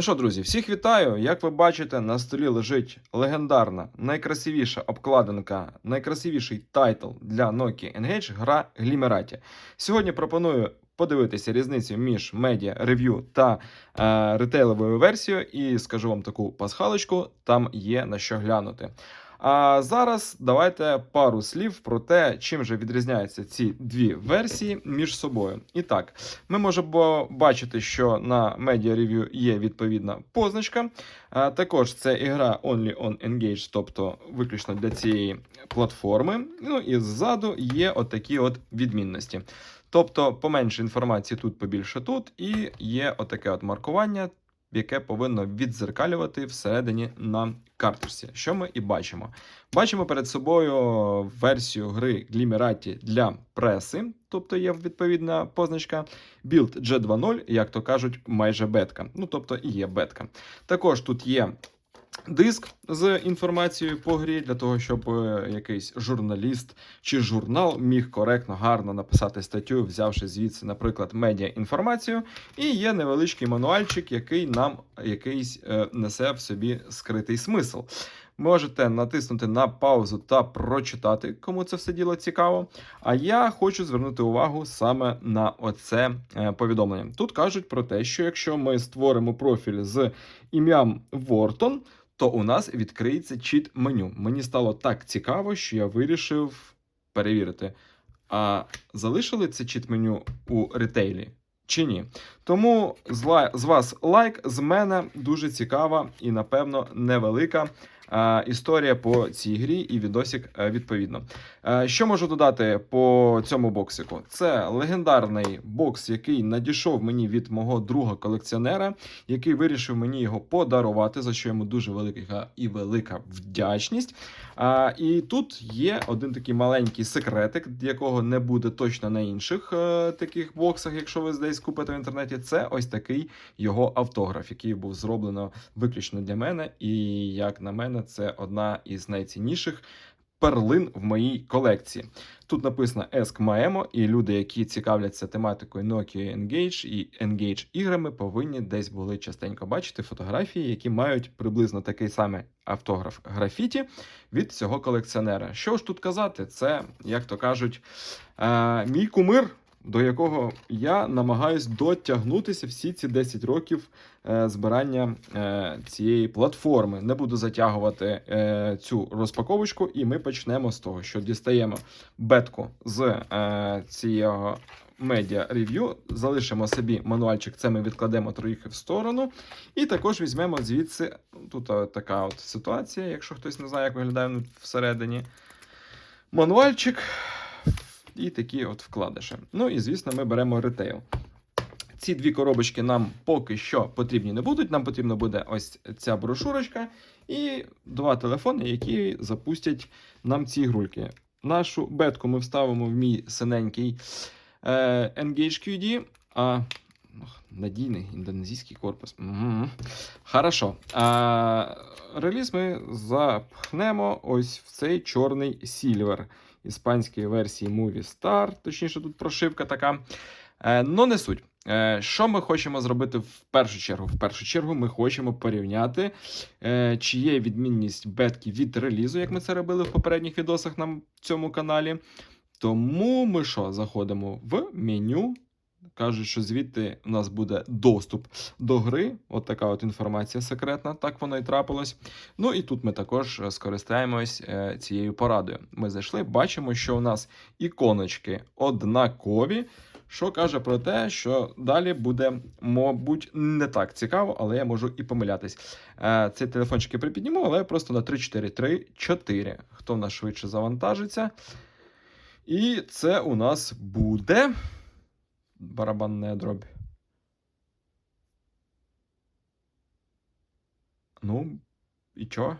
Ну що, друзі, всіх вітаю. Як ви бачите, на столі лежить легендарна, найкрасивіша обкладинка, найкрасивіший тайтл для Nokia Engage гра Глімераті. Сьогодні пропоную подивитися різницю між медіа рев'ю та е, ретейловою версією, і скажу вам таку пасхалочку, там є на що глянути. А зараз давайте пару слів про те, чим же відрізняються ці дві версії між собою. І так, ми можемо бачити, що на Media Review є відповідна позначка. А також це ігра Only on Engage, тобто виключно для цієї платформи. Ну і ззаду є отакі от відмінності. Тобто, поменше інформації тут, побільше тут, і є отаке от маркування, яке повинно відзеркалювати всередині на карточці, що ми і бачимо. Бачимо перед собою версію гри Глімераті для преси, тобто є відповідна позначка. Build G2.0, як то кажуть, майже бетка. Ну, тобто і є бетка. Також тут є. Диск з інформацією по грі для того, щоб е, якийсь журналіст чи журнал міг коректно, гарно написати статтю, взявши звідси, наприклад, медіа інформацію. І є невеличкий мануальчик, який нам якийсь е, несе в собі скритий смисл. Можете натиснути на паузу та прочитати, кому це все діло цікаво. А я хочу звернути увагу саме на оце е, повідомлення. Тут кажуть про те, що якщо ми створимо профіль з ім'ям Вортон, то у нас відкриється чіт меню. Мені стало так цікаво, що я вирішив перевірити. А залишили це чіт меню у ретейлі чи ні? Тому з, вас лайк, з мене дуже цікава і, напевно, невелика. Історія по цій грі і відосик е, відповідно. Е, Що можу додати по цьому боксику? Це легендарний бокс, який надійшов мені від мого друга колекціонера, який вирішив мені його подарувати, за що йому дуже велика і велика вдячність. І тут є один такий маленький секретик, якого не буде точно на інших е, таких боксах, якщо ви десь купите в інтернеті. Це ось такий його автограф, який був зроблено виключно для мене. І як на мене, це одна із найцінніших. Перлин в моїй колекції. Тут написано Esk Maemo, і люди, які цікавляться тематикою Nokia Engage і Engage іграми, повинні десь були частенько бачити фотографії, які мають приблизно такий самий автограф графіті від цього колекціонера. Що ж тут казати? Це, як то кажуть, е, мій кумир. До якого я намагаюсь дотягнутися всі ці 10 років е, збирання е, цієї платформи. Не буду затягувати е, цю розпаковочку, і ми почнемо з того, що дістаємо бетку з цього медіа рев'ю. Залишимо собі мануальчик, це ми відкладемо трохи в сторону. І також візьмемо звідси тут така от ситуація, якщо хтось не знає, як виглядає всередині. Мануальчик і такі от вкладиші. Ну і звісно, ми беремо ретейл. Ці дві коробочки нам поки що потрібні не будуть. Нам потрібна буде ось ця брошурочка і два телефони, які запустять нам ці ігрульки. Нашу бетку ми вставимо в мій синенький е, Engage а ох, надійний індонезійський корпус. Угу. Хорошо. А, реліз ми запхнемо ось в цей чорний Silver іспанської версії Movie Star, точніше, тут прошивка така. Е, ну, не суть. Е, що ми хочемо зробити в першу чергу? В першу чергу ми хочемо порівняти, е, чи є відмінність бетки від релізу, як ми це робили в попередніх відосах на цьому каналі. Тому ми що, заходимо в меню. Кажуть, що звідти у нас буде доступ до гри. От така от інформація секретна, так воно і трапилось. Ну і тут ми також скористаємось е, цією порадою. Ми зайшли, бачимо, що у нас іконочки однакові, що каже про те, що далі буде, мабуть, не так цікаво, але я можу і помилятись. Е, Цей телефончик я припідніму, але просто на 3-4-3-4. Хто в нас швидше завантажиться? І це у нас буде барабанна дробь. Ну, і чо?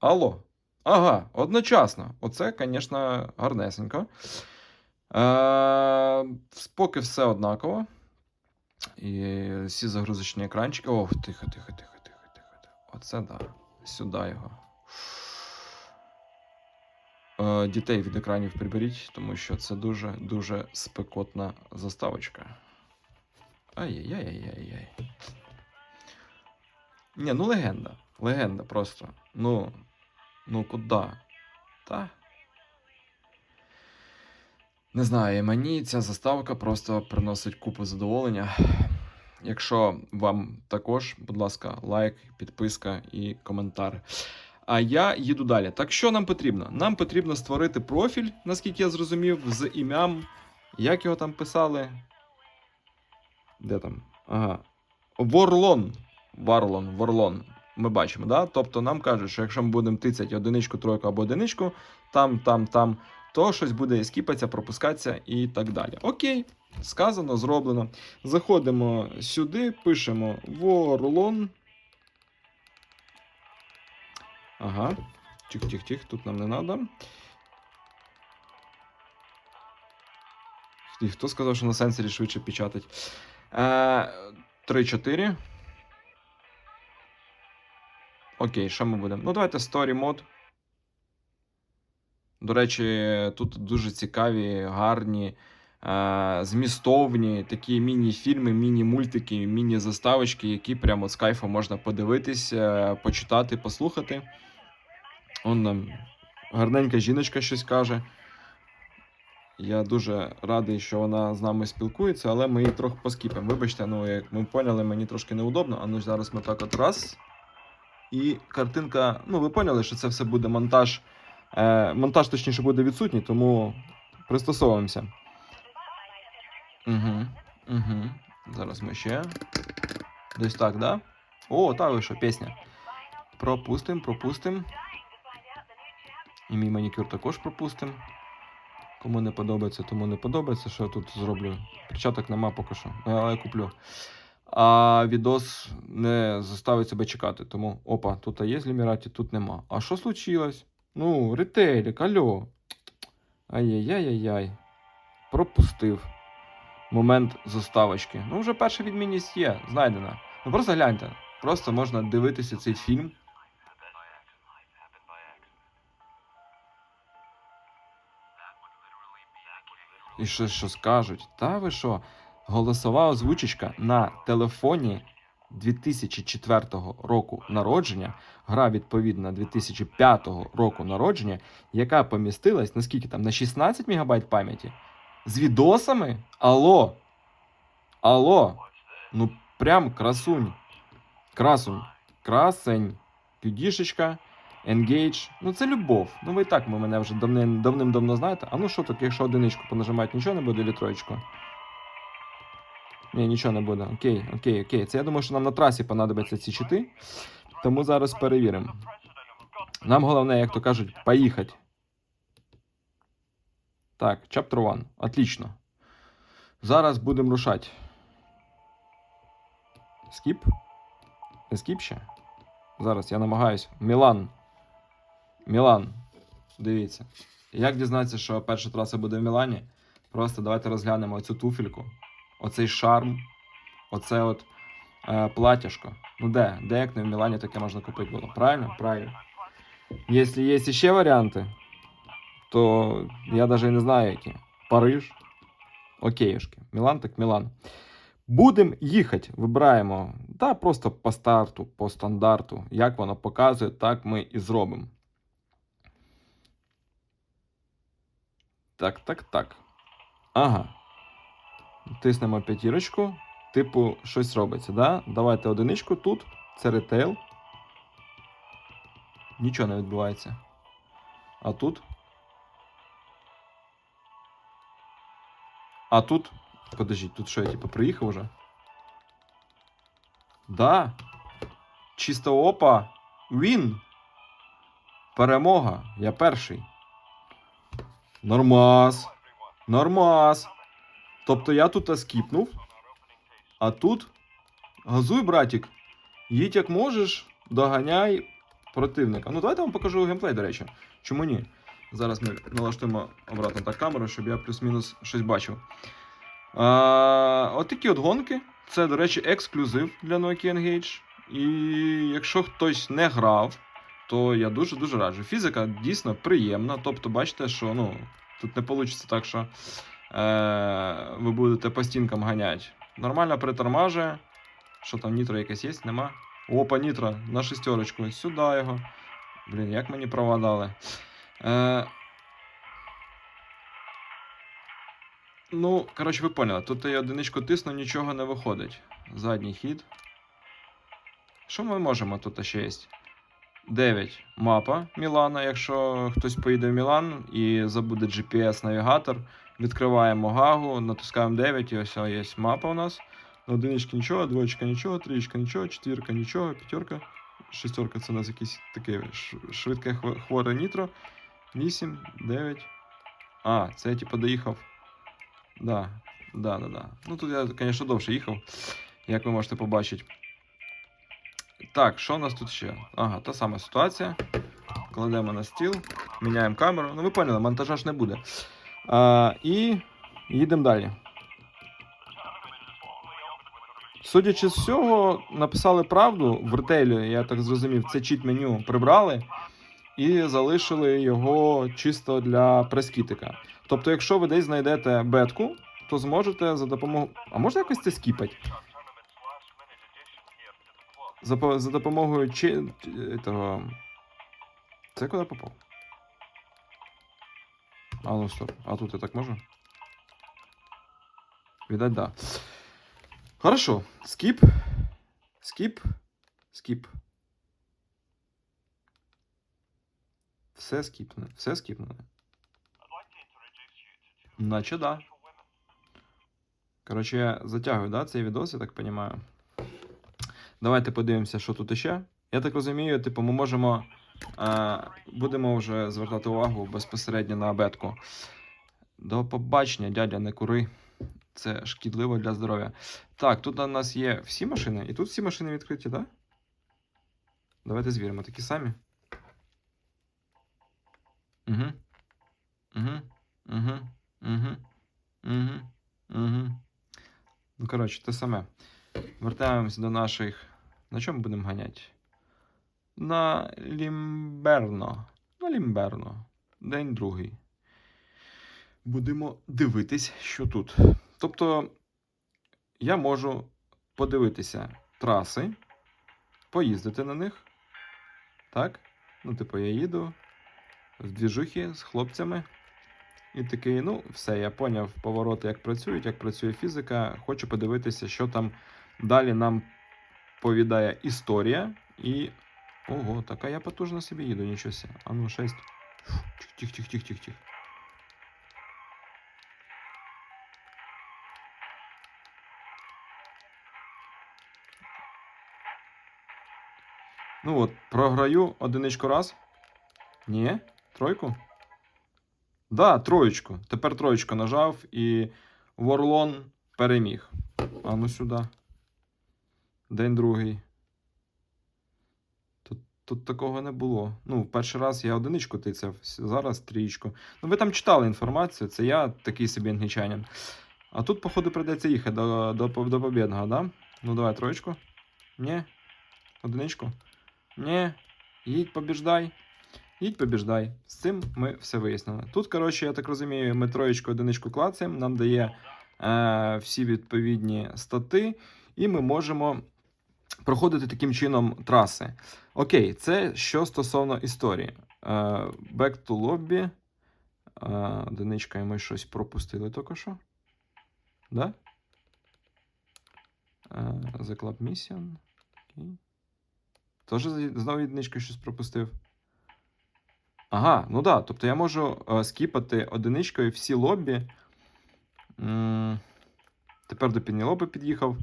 Алло. Ага, одночасно. Оце, звісно, гарнесенько. Е, поки все однаково. І всі загрузочні екранчики. Ох, тихо, тихо, тихо, тихо. тихо. Оце да. Сюди його. Е, дітей від екранів приберіть, тому що це дуже дуже спекотна заставочка. Ай-яй-яй-яй-яй. Ні, ну легенда. Легенда просто. Ну. Ну куди? Та. Не знаю, мені ця заставка просто приносить купу задоволення. Якщо вам також, будь ласка, лайк, підписка і коментар. А я їду далі. Так що нам потрібно? Нам потрібно створити профіль, наскільки я зрозумів, з ім'ям. Як його там писали? Де там? Ага. Ворлон. Варлон, Ворлон. Ми бачимо, да? Тобто нам кажуть, що якщо ми будемо тицяти одиничку, тройку або одиничку, там, там, там, то щось буде скіпатися, пропускатися і так далі. Окей, сказано, зроблено. Заходимо сюди, пишемо Ворлон. Ага. Тих-тих-тих, тут нам не треба. І хто сказав, що на сенсорі швидше печатать? Е, 3-4. Окей, що ми будемо? Ну, давайте Story Mode. До речі, тут дуже цікаві, гарні, е, змістовні такі міні-фільми, міні-мультики, міні-заставочки, які прямо з кайфом можна подивитись, е, почитати, послухати. Он нам гарненька жіночка щось каже. Я дуже радий, що вона з нами спілкується, але ми її трохи поскіпимо. Вибачте, ну як ми поняли, мені трошки неудобно. А ну зараз ми так от раз. І картинка, ну ви поняли, що це все буде монтаж. Е, монтаж, точніше, буде відсутній, тому пристосовуємося. Угу, угу. Зараз ми ще. Десь так, да? О, та ви що, пісня. Пропустим, пропустим. І мій манікюр також пропустим. Кому не подобається, тому не подобається. Що я тут зроблю? Перчаток нема поки що, Е, але я куплю. А відос не заставить себе чекати. Тому опа, тут є з Ліміраті, тут нема. А що случилось? Ну, ретейлік, алло. Ай-яй-яй-яй. Пропустив момент заставочки. Ну, вже перша відмінність є, знайдена. Ну просто гляньте. Просто можна дивитися цей фільм. І що, що скажуть? Та ви що? Голосова озвучечка на телефоні 2004 року народження, гра відповідна 2005 року народження, яка помістилась наскільки там на 16 МБ пам'яті? З відосами? Алло. Алло. Ну прям красунь. Красунь. Красень. Підішечка. Engage. Ну це любов. Ну ви і так ви мене вже давним- давним-давно знаєте. А ну що так, якщо одиничку понажимати, нічого не буде, троєчку? Ні, нічого не буде. Окей, окей, окей. Це я думаю, що нам на трасі понадобляться ці чити. Тому зараз перевіримо. Нам головне, як то кажуть, поїхати. Так, chapter 1. Отлично. Зараз будемо рушати. Скіп? Не скіп ще? Зараз я намагаюсь. Мілан. Мілан. Дивіться. Як дізнатися, що перша траса буде в Мілані? Просто давайте розглянемо цю туфельку. Оцей шарм. Оце от е, платяшко. Ну де? Де як не в Мілані таке можна купити було? Правильно? Правильно. Якщо є ще варіанти, то я навіть не знаю які. Париж. Окейшки. Мілан так Мілан. Будемо їхати. Вибираємо. Та просто по старту, по стандарту. Як воно показує, так ми і зробимо. Так, так, так. Ага. Тиснемо п'ятірочку. Типу, щось робиться, да? Давайте одиничку тут. Це ретейл. Нічого не відбувається. А тут. А тут. Подождіть, тут що я типу приїхав уже? Да. Чисто опа. Він. Перемога. Я перший. Нормас. Нормас. Тобто я тут скіпнув, а тут газуй, братік. Їдь як можеш, доганяй противника. Ну, давайте вам покажу геймплей, до речі. Чому ні? Зараз ми налаштуємо обратно так камеру, щоб я плюс-мінус щось бачив. А, от такі от гонки. Це, до речі, ексклюзив для Nokia Engage. І якщо хтось не грав, то я дуже-дуже раджу. Фізика дійсно приємна. Тобто, бачите, що ну, тут не вийде так, що е, ви будете по стінкам ганяти. Нормально притормажує. Що там, нітро якесь є? Нема? Опа, нітро, на шестерочку. Сюди його. Блін, як мені права дали. Е... Ну, коротше, ви поняли, тут я одиничку тисну, нічого не виходить. Задній хід. Що ми можемо тут ще є? 9. Мапа Мілана. Якщо хтось поїде в Мілан і забуде GPS-навігатор, відкриваємо гагу, натискаємо 9, і ось є мапа у нас. На одинички нічого, двоєчка нічого, трієчка нічого, четвірка нічого, п'ятерка. Шестерка це у нас якийсь таке швидке хво- хворе нітро. 8, 9. А, це я типу доїхав. Да, да, да, да. Ну тут я, звісно, довше їхав, як ви можете побачити. Так, що у нас тут ще? Ага, та сама ситуація. Кладемо на стіл, міняємо камеру. Ну, ви поняли, монтажа ж не буде. А, і їдемо далі. Судячи з всього, написали правду в ретейлі, я так зрозумів, це чіт меню прибрали і залишили його чисто для прескітика. Тобто, якщо ви десь знайдете бетку, то зможете за допомогою. А можна якось це скіпати? За, за допомогою чи... этого... Це куди попав? А, ну стоп. А тут я так можу? Видать, да. Хорошо. Скіп. Скіп. Скіп. Все скіпне. Все скіпне. Наче да. Коротше, я затягую, да, цей відос, я так розумію. Давайте подивимося, що тут іще. Я так розумію, типу, ми можемо. Е, будемо вже звертати увагу безпосередньо на абетку. До побачення, дядя, не кури. Це шкідливо для здоров'я. Так, тут у нас є всі машини, і тут всі машини відкриті, так? Да? Давайте звіримо такі самі. Угу. Угу. Угу. Угу. Угу. Угу. Ну, коротше, те саме. Вертаємось до наших. На чому будемо ганяти? На Лімберно. На Лімберно. День другий. Будемо дивитись, що тут. Тобто, я можу подивитися траси, поїздити на них. Так? Ну, типу, я їду в двіжухи з хлопцями. І такий, ну, все, я поняв повороти, як працюють, як працює фізика. Хочу подивитися, що там далі нам повідає історія. І. Ого, така я потужно собі їду, нічого. А ну, 6. Тих, тих, тих, тих, тих. Ну от, програю одиничку раз. Ні, тройку. Да, троєчку. Тепер троєчку нажав і Ворлон переміг. А ну сюди. День другий. Тут, тут такого не було. Ну, перший раз я одиничку тицяв, зараз трієчку. Ну, ви там читали інформацію, це я такий собі англічанин. А тут, походу, прийдеться їхати до, до, до побєдного, да? Ну, давай троєчку. Ні. Одиничку. Ні. Їдь, побіждай. Їдь, побіждай. З цим ми все вияснили. Тут, коротше, я так розумію, ми троєчку, одиничку клацаємо, нам дає е, всі відповідні стати, і ми можемо проходити таким чином траси. Окей, це що стосовно історії. Е, back to lobby. Е, одиничка, і ми щось пропустили тільки що. Да? Е, the Club Mission. Тоже знову одиничка щось пропустив. Ага, ну да. Тобто я можу е, скіпати одиничкою всі лобі. М, Тепер до Пінілопи під'їхав,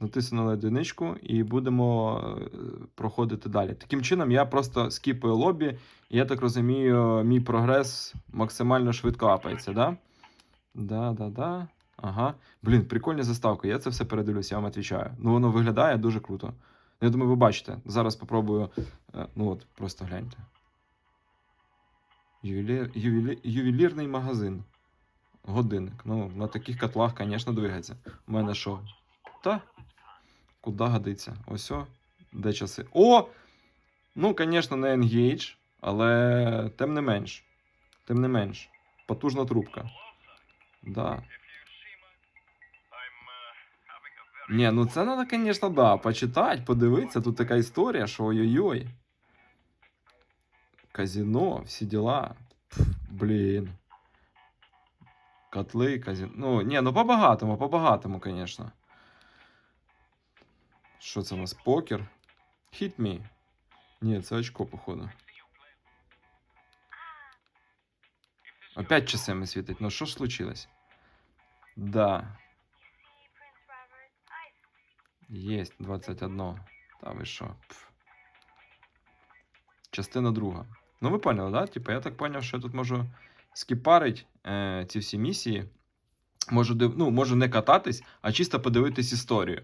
натиснули одиничку і будемо е, проходити далі. Таким чином, я просто скіпаю лобі, і я так розумію, мій прогрес максимально швидко апається, да? Да, да, да. Ага. Блін, прикольна заставка. Я це все передивлюся, я вам відповідаю. Ну, воно виглядає дуже круто. Я думаю, ви бачите. Зараз попробую. е, Ну от, просто гляньте. Ювелір, ювелі, ювелірний магазин. Годинник. Ну, на таких котлах, звісно, двигається. У мене що? Та? Куди годиться? Ось о. Де часи? О! Ну, звісно, не Engage, але тим не менш. Тим не менш. Потужна трубка. Да. Ні, ну це треба, звісно, да, почитати, подивитися. Тут така історія, що ой-ой-ой. Казино, всі діла. Пф, блін. Котли, казино. Ну, ні, ну по-багатому, по-багатому, звісно. Що це у нас? Покер? Hit me. Ні, це очко, походу. Опять часами світить. Ну що ж случилось? Да. Есть 21. Та ви що? Пф. Частина друга. Ну, ви поняли, да? Типа, я так поняв, що я тут можу скіпарить е, ці всі місії. Можу, ну, можу не кататись, а чисто подивитись історію.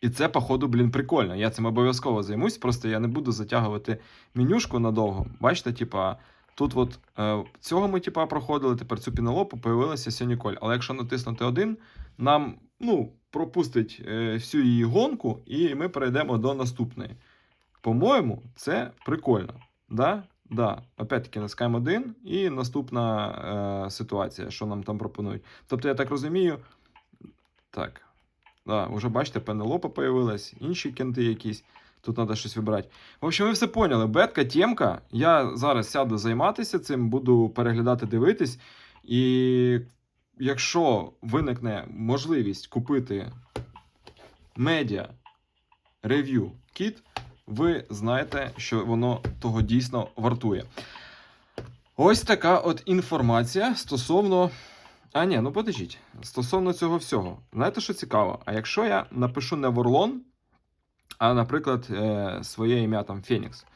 І це, походу, блін, прикольно. Я цим обов'язково займусь, просто я не буду затягувати менюшку надовго. Бачите, типа, тут от е, цього ми типа, проходили, тепер цю пінелопу появилася Сьоніколь. Але якщо натиснути один, нам ну, пропустить е, всю її гонку, і ми перейдемо до наступної. По-моєму, це прикольно. Да? Да. Опять-таки натискаємо один, і наступна е, ситуація, що нам там пропонують. Тобто, я так розумію. Так. Да, уже бачите, Пенелопа появилась, інші кенти якісь. Тут треба щось вибирати. В общем, ви все поняли. Бетка, темка. Я зараз сяду займатися цим, буду переглядати, дивитись. І якщо виникне можливість купити медіа рев'ю кіт, ви знаєте, що воно того дійсно вартує. Ось така от інформація стосовно. А, ні, ну подождіть. Стосовно цього всього. Знаєте, що цікаво? А якщо я напишу не Ворлон, а, наприклад, е, своє ім'я там Фенікс.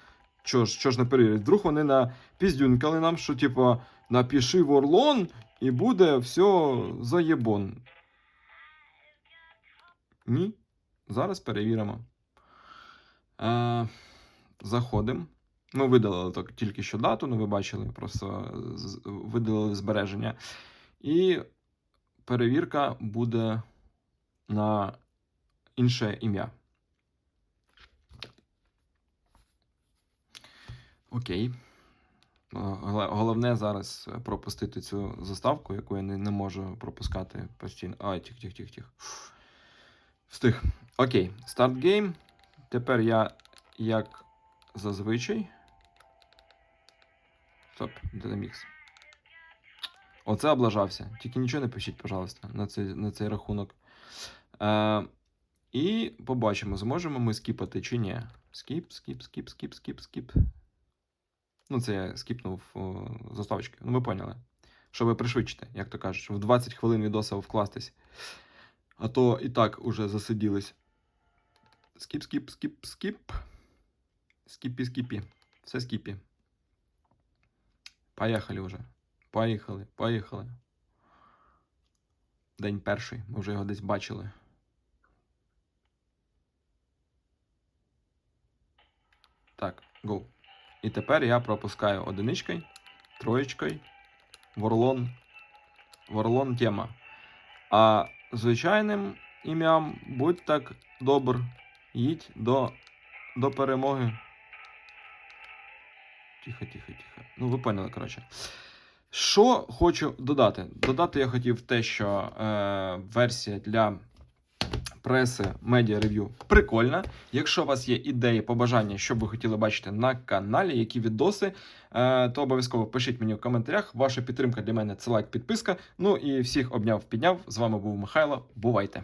Що ж, що ж не перевірять? Вдруг вони напіздюнькали нам, що, типу, напиши Ворлон і буде все заєбон. Ні. Зараз перевіримо. Е, заходимо. Ми видалили тільки що дату, ну ви бачили, просто видалили збереження. І перевірка буде на інше ім'я. Окей. Е, Головне зараз пропустити цю заставку, яку я не, не можу пропускати постійно. Ай, тих, тих, тих, тих. Встиг. Окей, старт гейм. Тепер я, як зазвичай. Стоп, Dynamics. Оце облажався. Тільки нічого не пишіть, пожалуйста, на цей, на цей рахунок. Е, і побачимо, зможемо ми скіпати чи ні. Скіп, скіп, скіп, скіп, скіп, скіп. Ну, це я скіпнув о, заставочки. Ну, ви поняли. Щоб ви пришвидшите, як то кажуть, в 20 хвилин відоса вкластись. А то і так уже засиділись. Скіп, скіп, скіп, скіп. Скіпі, скіпі. Все скіпі. Поїхали вже. Поїхали, поїхали. День перший. Ми вже його десь бачили. Так, go. І тепер я пропускаю одиничкою, троєчкою, ворлон, ворлон тема. А звичайним ім'ям будь так добр, їдь до, до перемоги. Тихо, тихо, тихо. Ну, ви поняли, коротше. Що хочу додати? Додати я хотів те, що е, версія для преси медіа рев'ю прикольна. Якщо у вас є ідеї, побажання, що ви хотіли бачити на каналі, які відоси, е, то обов'язково пишіть мені в коментарях. Ваша підтримка для мене це лайк, підписка. Ну і всіх обняв, підняв. З вами був Михайло. Бувайте!